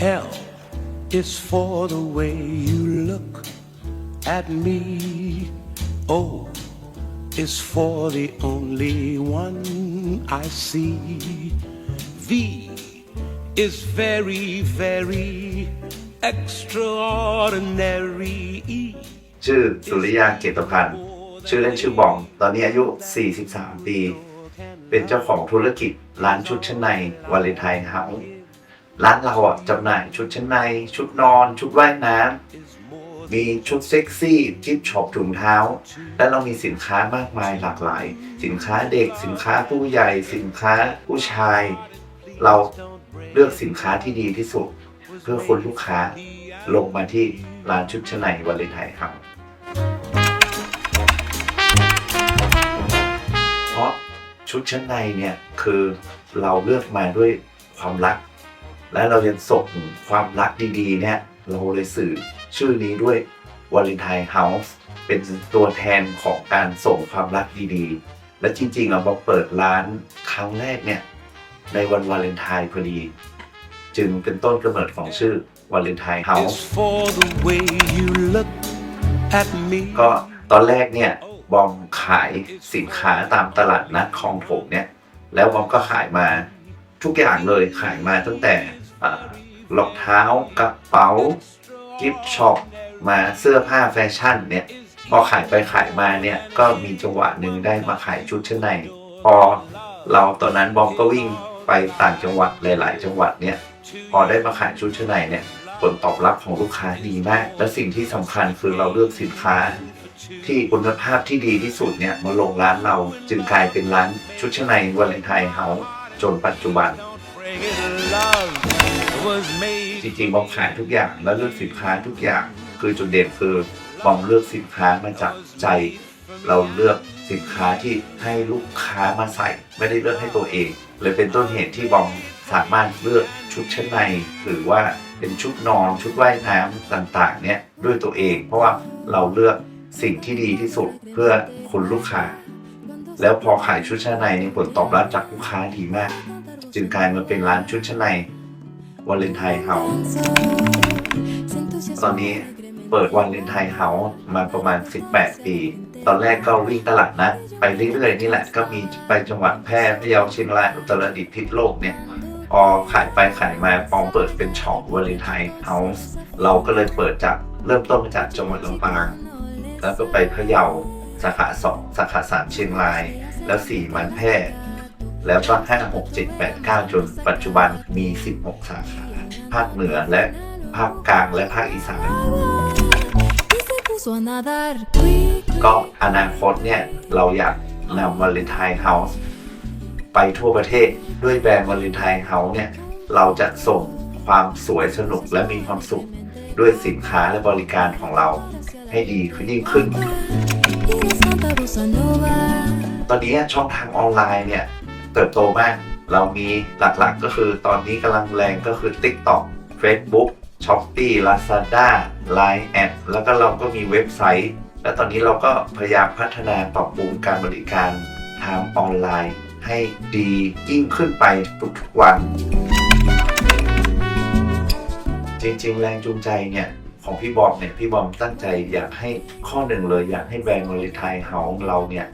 L is for the way you look at me. O is for the only one I see. V is very, very extraordinary. E ชื่อสุริยาเกตพันธ์ชื่อเล่นชื่อบอง ตอนนี้อายุ 43 ปี เป็นเจ้าของธุรกิจร้านชุดชั้นในวาเลนไทน์เฮาส์ ร้านเราอะจำหน่ายชุดชั้นใน ชุดนอน ชุดว่ายน้ำมีชุดเซ็กซี่จิปช็อปถุงเท้า และเรามีสินค้ามากมายหลากหลาย สินค้าเด็กสินค้าผู้ใหญ่ สินค้าผู้ชาย เราเลือกสินค้าที่ดีที่สุด เพื่อคนลูกค้าลงมาที่ร้านชุดชั้นในวาเลนไทน์เฮาส์เพราะชุดชั้นในเนี่ยคือเราเลือกมาด้วยความรัก และเรายังส่งความรักดีๆ เนี่ย เราเลยสื่อชื่อนี้ด้วยวาเลนไทน์เฮาส์เป็นตัวแทนของการส่งความรักดีๆ และจริงๆเรามาเปิดร้านครั้งแรกเนี่ย ในวันวาเลนไทน์พอดี จึงเป็นต้นกำเนิดของชื่อวาเลนไทน์เฮา is ส์ for the way you look at me. ก็ตอนแรกเนี่ย บอมขายสินค้าตามตลาดนัดคลองถมเนี่ย แล้วบอมก็ขายมา ทุกอย่างเลยขายมาตั้งแต่รองเท้ากระเป๋ากิฟช็อปมาเสื้อผ้าแฟชั่นเนี่ย พอขายไปขายมาเนี่ยก็มีจังหวะหนึ่งได้มาขายชุดชั้นใน พอเราตอนนั้นบอมก็วิ่งไปต่างจังหวัดหลาย ๆ จังหวัดเนี่ย พอได้มาขายชุดชั้นในเนี่ยผลตอบรับของลูกค้าดีมาก และสิ่งที่สำคัญคือเราเลือกสินค้า ที่คุณภาพที่ดีที่สุดเนี่ยมาลงร้านเราจึงกลายเป็นร้านชุดชั้นในวาเลนไทน์เฮาส์ จนปัจจุบัน จริงๆบอมขายทุกอย่างแล้วเลือกสินค้าทุกอย่างคือจุดเด่นคือบอมเลือกสินค้ามาจากใจ เราเลือกสินค้าที่ให้ลูกค้ามาใส่ ไม่ได้เลือกให้ตัวเองเลยเป็นต้นเหตุที่บอมสามารถเลือกชุดชั้นใน หรือว่าเป็นชุดนอนชุดว่ายน้ำต่างๆ เนี่ยด้วยตัวเอง เพราะว่าเราเลือกสิ่งที่ดีที่สุดเพื่อคุณลูกค้า แล้วพอขายชุดชั้นในนี่ผลตอบรับจากลูกค้าดีมาก จึงกลายมาเป็นร้านชุดชั้นในวาเลนไทน์เฮาส์ตอนนี้เปิดวันเลนไทน์เฮาส์มาประมาณ 18 ปี ตอนแรกก็วิ่งตลาดนัดไปเรื่อยๆ นี่แหละก็มีไปจังหวัดแพร่พะเยาเชียงรายอุตรดิตถ์พิษโลกเนี่ยพอขายไปขายมาพอเปิดเป็นช็อปวาเลนไทน์เฮาส์เราก็เลยเปิดจากเริ่มต้นมาจากจังหวัดลำปางแล้วก็ไปพะเยา สาขาสองสาขาสามเชียงราย แล้วสี่มันแพร่แล้วก็ห้าหกเจ็ดแปดเก้าจนปัจจุบันมี16สาขาภาคเหนือและภาคกลางและภาคอีสานก็อนาคตเนี่ย เราอยากนำวาเลนไทน์เฮาส์ไปทั่วประเทศด้วยแบรนด์วาเลนไทน์เฮาส์เนี่ย เราจะส่งความสวยสนุกและมีความสุข ด้วยสินค้าและบริการของเราให้ดีขึ้นยิ่งขึ้น ตอนนี้ช่องทางออนไลน์เนี่ย เติบโตมาก เรามีหลักๆก็คือตอนนี้กำลังแรงก็คือ TikTok Facebook Shopee Lazada Line แอดแล้วก็เราก็มีเว็บไซต์ และตอนนี้เราก็พยายามพัฒนาปรับปรุงการบริการทางออนไลน์ ให้ดียิ่งขึ้นไปทุกๆวัน จริงๆ แรงจูงใจเนี่ย ของพี่บอมเนี่ยพี่บอมตั้งใจอยากให้ข้อหนึ่งเลยอยากให้แบรนด์วาเลนไทน์เฮาส์เราเนี่ย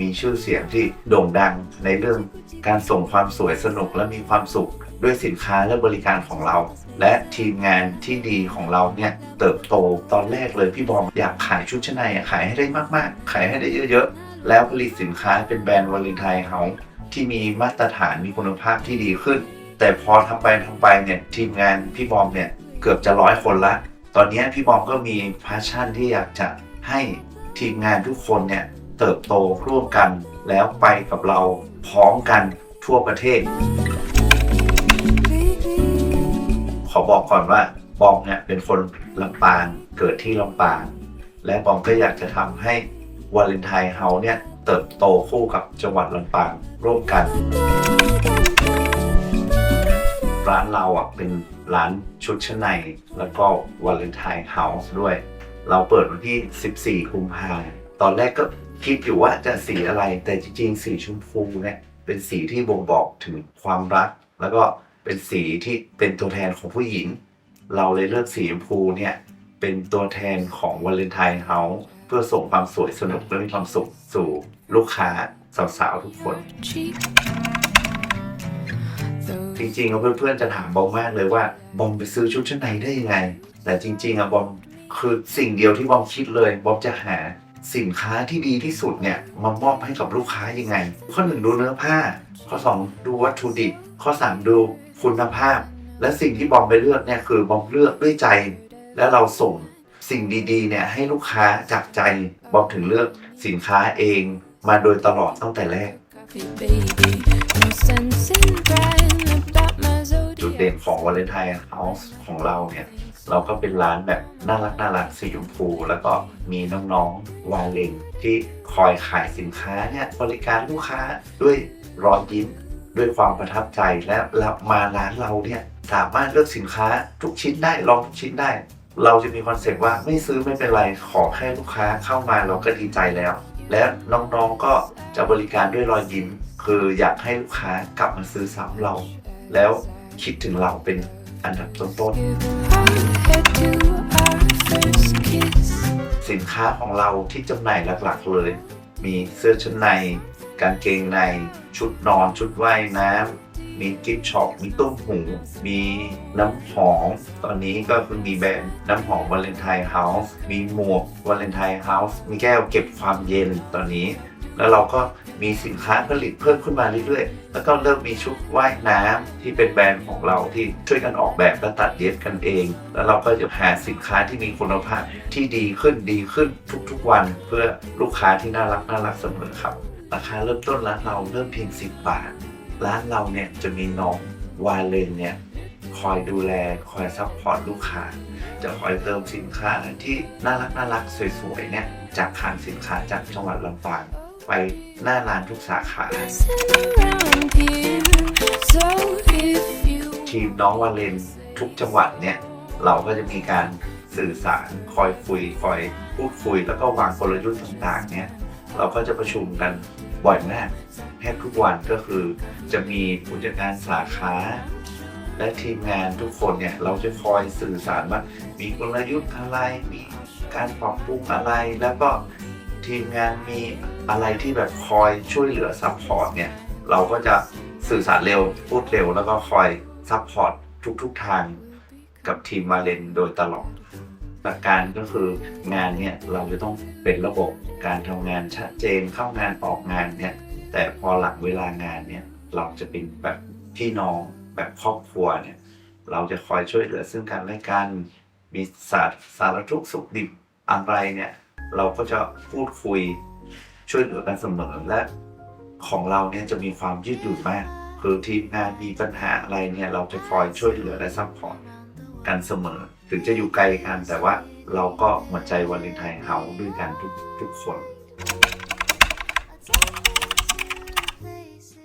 มีชื่อเสียงที่โด่งดังในเรื่องการส่งความสวยสนุกและมีความสุขด้วยสินค้าและบริการของเรา และทีมงานที่ดีของเราเนี่ยเติบโตตอนแรกเลยพี่บอมอยากขายชุดชั้นในขายให้ได้มากๆ ขายให้ได้เยอะๆ แล้วผลิตสินค้าเป็นแบรนด์วาเลนไทน์เฮาที่มีมาตรฐานมีคุณภาพที่ดีขึ้น แต่พอทำไปทำไปเนี่ยทีมงานพี่บอมเนี่ยเกือบจะร้อยคนละ ตอนนี้พี่บอมก็มีพาชั่นที่อยากจะให้ทีมงานทุกคนเนี่ยเติบโตร่วมกันแล้วไปกับเราพร้อมกันทั่วประเทศ ขอบอกก่อนว่าบอมเนี่ยเป็นคนลำปางเกิดที่ลำปาง และบอมก็อยากจะทำให้วาเลนไทน์เฮาเนี่ยเติบโตคู่กับจังหวัดลำปางร่วมกัน ร้านเราอะเป็นร้านชุดชั้นใน แล้วก็วาเลนไทน์เฮาส์ด้วย เราเปิดวันที่ 14 กุมภาพันธ์ตอนแรกก็คิดอยู่ว่าจะสีอะไรแต่จริงๆ สีชมพูเนี่ยเป็นสีที่บ่งบอกถึงความรัก แล้วก็เป็นสีที่เป็นตัวแทนของผู้หญิง เราเลยเลือกสีชมพูเนี่ยเป็นตัวแทนของวาเลนไทน์เฮาส์เพื่อส่งความสวยสนุกและมีความสุขสู่ลูกค้าสาวๆทุกคน จริงๆอะเพื่อนๆจะถามบอมมากเลยว่าบอมไปซื้อชุดชั้นในได้ยังไง แต่จริงๆอะบอมคือสิ่งเดียวที่บอมคิดเลยบอมจะหาสินค้าที่ดีที่สุดเนี่ยมามอบให้กับลูกค้ายังไง ข้อหนึ่งดูเนื้อผ้า ข้อสองดูวัตถุดิบข้อสามดูคุณภาพ และสิ่งที่บอมไปเลือกเนี่ยคือบอมเลือกด้วยใจ และเราส่งสิ่งดีๆเนี่ยให้ลูกค้าจากใจบอมถึงเลือกสินค้าเองมาโดยตลอดตั้งแต่แรก baby. No sense in crying. ดเด่นของวาเลนไทน์เฮาส์ของเราเนี่ย เราก็เป็นร้านแบบน่ารักน่ารักสีชมพู แล้วก็มีน้องๆวาเลนที่คอยขายสินค้าเนี่ยบริการลูกค้าด้วยรอยยิ้มด้วยความประทับใจและมาร้านเราเนี่ยสามารถเลือกสินค้าทุกชิ้นได้ลองทุกชิ้นได้ เราจะมีคอนเซ็ปต์ว่าไม่ซื้อไม่เป็นไรขอแค่ลูกค้าเข้ามาเราก็ดีใจแล้ว และน้องๆก็จะบริการด้วยรอยยิ้ม คืออยากให้ลูกค้ากลับมาซื้อซ้ำเรา แล้ว คิดถึงเราเป็นอันดับต้นๆ สินค้าของเราที่จำหน่ายหลักๆเลย มีเสื้อชั้นใน กางเกงใน ชุดนอน ชุดว่ายน้ำ มีกิฟช็อป มีตุ้มหู มีน้ำหอม ตอนนี้ก็คือมีแบรนด์น้ำหอมวาเลนไทน์เฮาส์ มีหมวกวาเลนไทน์เฮาส์ มีแก้วเก็บความเย็นตอนนี้ แล้วเราก็มีสินค้าผลิตเพิ่มขึ้นมาเรื่อยๆ แล้วก็เริ่มมีชุดว่ายน้ำที่เป็นแบรนด์ของเราที่ช่วยกันออกแบบและตัดเย็บกันเอง แล้วเราก็จะหาสินค้าที่มีคุณภาพที่ดีขึ้นดีขึ้นทุกๆวันเพื่อลูกค้าที่น่ารักน่ารักเสมอครับราคาเริ่มต้นร้านเราเริ่มเพียง 10 บาท ร้านเราเนี่ยจะมีน้องวาเลนเนี่ยคอยดูแลคอยซัพพอร์ตลูกค้า จะคอยเติมสินค้าที่น่ารักน่ารักสวยๆเนี่ยจากคลังสินค้าจากจังหวัดลำปาง ไปหน้าร้านทุกสาขา Dancing around here. So if you ทีมน้องวาเลนทุกจังหวัดเนี่ย เราก็จะมีการสื่อสารคอยคุยคอยพูดคุย แล้วก็วางกลยุทธ์ต่างๆ เนี่ย เราก็จะประชุมกันบ่อยมากแทบทุกวันก็คือจะมีผู้จัดการสาขาและทีมงานทุกคนเนี่ยเราจะคอยสื่อสารว่ามีกลยุทธ์อะไรมีการปรับปรุงอะไรแล้วก็ ทีมงานมีอะไรที่แบบคอยช่วยเหลือซัพพอร์ตเนี่ย เราก็จะสื่อสารเร็วพูดเร็ว แล้วก็คอยซัพพอร์ตทุกๆทางกับทีมมาเลนโดยตลอดหลักการก็คืองานเนี่ยเราจะต้องเป็นระบบการทำงานชัดเจนเข้างานออกงานเนี่ยแต่พอหลังเวลางานเนี่ยเราจะเป็นแบบพี่น้องแบบครอบครัวเนี่ยเราจะคอยช่วยเหลือซึ่งกันและกันมีสารสารทุกสุขดิบอะไรเนี่ย เราก็จะพูดคุยช่วยเหลือกันเสมอและของเราเนี่ยจะมีความยืดหยุ่นมาก คือทีมงานมีปัญหาอะไรเนี่ยเราจะคอยช่วยเหลือและซัพพอร์ตกันเสมอ ถึงจะอยู่ไกลกันแต่ว่าเราก็หัวใจวันเลนไทน์เฮาด้วยกันทุกทุกคน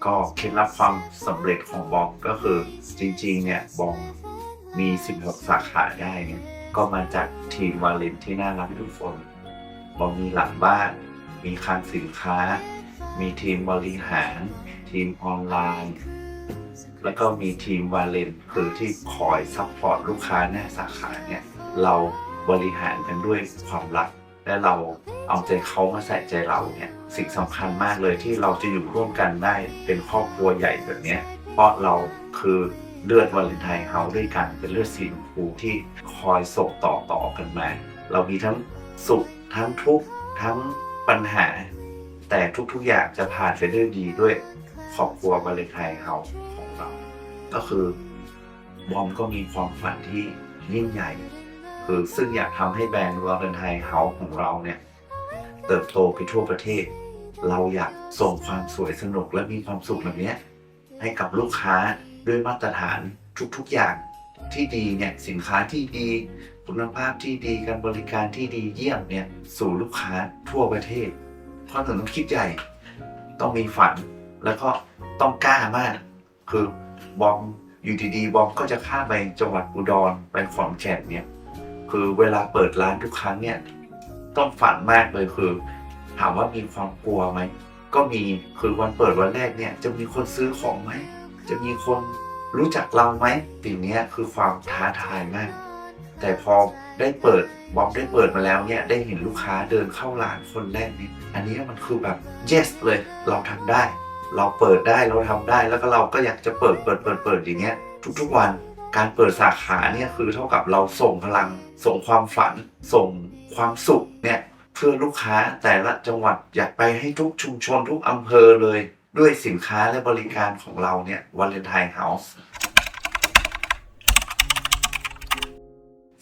ก็เคล็ดลับความสำเร็จของบองก็คือจริงๆเนี่ยบองมี 16 สาขาได้เนี่ยก็มาจากทีมวาเลนที่น่ารักทุกคน บอมีหลังบ้าน มีคลังสินค้า มีทีมบริหาร ทีมออนไลน์ แล้วก็มีทีมวาเลนคือที่คอยซัพพอร์ตลูกค้าหน้าสาขาเนี่ย เราบริหารกันด้วยความรัก และเราเอาใจเขามาใส่ใจเราเนี่ย สิ่งสำคัญมากเลยที่เราจะอยู่ร่วมกันได้เป็นครอบครัวใหญ่แบบนี้เพราะเราคือเลือดวาเลนไทน์เฮาด้วยกันเป็นเลือดสีชมพูที่คอยส่งต่อต่อกันมา เรามีทั้งสุข ทั้งทุกทั้งปัญหา แต่ทุกๆอย่างจะผ่านไปด้วยดีด้วยครอบครัววาเลนไทน์เฮาของเรา ก็คือบอมก็มีความฝันที่ยิ่งใหญ่ คือซึ่งอยากทำให้แบรนด์วาเลนไทน์เฮาของเราเนี่ยเติบโตไปทั่วประเทศ เราอยากส่งความสวยสนุกและมีความสุขแบบนี้ให้กับลูกค้าด้วยมาตรฐานทุกๆอย่าง ที่ดีเนี่ยสินค้าที่ดี คุณภาพที่ดีการบริการที่ดีเยี่ยมเนี่ยสู่ลูกค้าทั่วประเทศเพราะถึงต้องคิดใหญ่ ต้องมีฝันแล้วก็ต้องกล้ามาก คือบอมอยู่ดีๆบอมก็จะข้ามไปจังหวัดอุดรไปขอนแก่นเนี่ยคือเวลาเปิดร้านทุกครั้งเนี่ยต้องฝันมากเลยคือ ถามว่ามีความกลัวไหมก็มีคือวันเปิดวันแรกเนี่ย จะมีคนซื้อของไหมจะมีคน รู้จักเราไหมสิ่งนี้คือความท้าทายมาก แต่พอได้เปิดบ๊อบได้เปิดมาแล้วเนี่ยได้เห็นลูกค้าเดินเข้าร้านคนแรกนี่อันนี้มันคือแบบ yes เลยเราทำได้ เราเปิดได้เราทำได้แล้วก็เราก็อยากจะเปิดเปิดเปิดเปิดอย่างเงี้ยทุกๆวันการเปิดสาขาเนี่ยคือเท่ากับเราส่งพลัง ส่งความฝัน ส่งความสุขเนี่ยเพื่อลูกค้าแต่ละจังหวัดอยากไปให้ทุกชุมชนทุกอำเภอเลย ด้วยสินค้าและบริการของเราเนี่ยวาเลนไทน์เฮาส์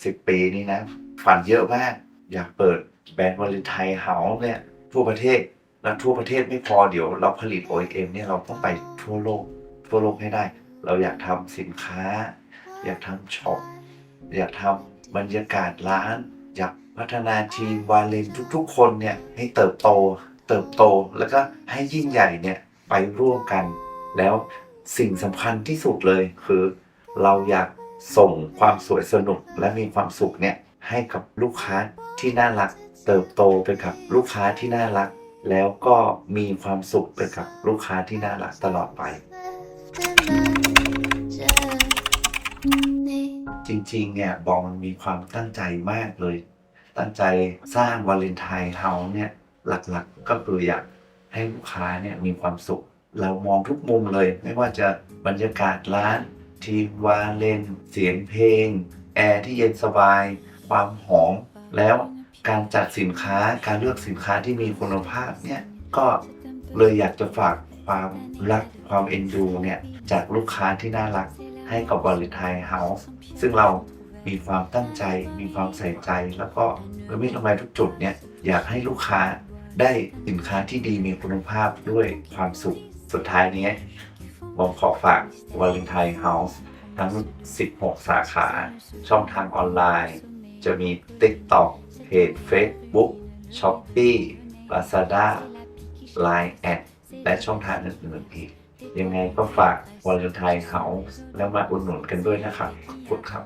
สิบปีนี้นะ ฝันเยอะมาก อยากเปิดแบรนด์วาเลนไทน์เฮาส์เนี่ย ทั่วประเทศ แล้วทั่วประเทศไม่พอเดี๋ยวเราผลิต OEM เนี่ยเราต้องไปทั่วโลก ทั่วโลกให้ได้ เราอยากทำสินค้า อยากทำช็อปอยากทำบรรยากาศร้าน อยากพัฒนาทีมวาเลนทุกๆ คนเนี่ยให้เติบโต เติบโตแล้วก็ให้ยิ่งใหญ่เนี่ย ไปร่วมกัน แล้วสิ่งสำคัญที่สุดเลยคือ เราอยากส่งความสวยสนุกและมีความสุขเนี่ยให้กับลูกค้าที่น่ารัก เติบโตไปกับลูกค้าที่น่ารัก แล้วก็มีความสุขไปกับลูกค้าที่น่ารักตลอดไป จริงๆเนี่ยบองมันมีความตั้งใจมากเลย ตั้งใจสร้างวาเลนไทน์เฮาเนี่ยหลักๆก็คืออยาก ให้ลูกค้าเนี่ยมีความสุข เรามองทุกมุมเลย ไม่ว่าจะบรรยากาศร้าน ทีมวาเล่น เสียงเพลง แอร์ที่เย็นสบาย ความหอม แล้วการจัดสินค้าการเลือกสินค้าที่มีคุณภาพเนี่ยก็เลยอยากจะฝากความรักความเอ็นดูเนี่ยจากลูกค้าที่น่ารักให้กับวาเลนไทน์เฮาส์ซึ่งเรามีความตั้งใจ มีความใส่ใจ แล้วก็ระมิดระไมทุกจุดเนี่ยอยากให้ลูกค้า ได้สินค้าที่ดีมีคุณภาพด้วยความสุขสุดท้ายนี้ผมขอฝากวาเลนไทน์เฮาส์ทั้ง 16 สาขา ช่องทางออนไลน์ จะมี TikTok เพจ Facebook Shopee Lazada Line แอดและช่องทางอื่นๆอีก ยังไงก็ฝากวาเลนไทน์เฮาแล้วมาอุดหนุนกันด้วยนะครับขอบคุณครับ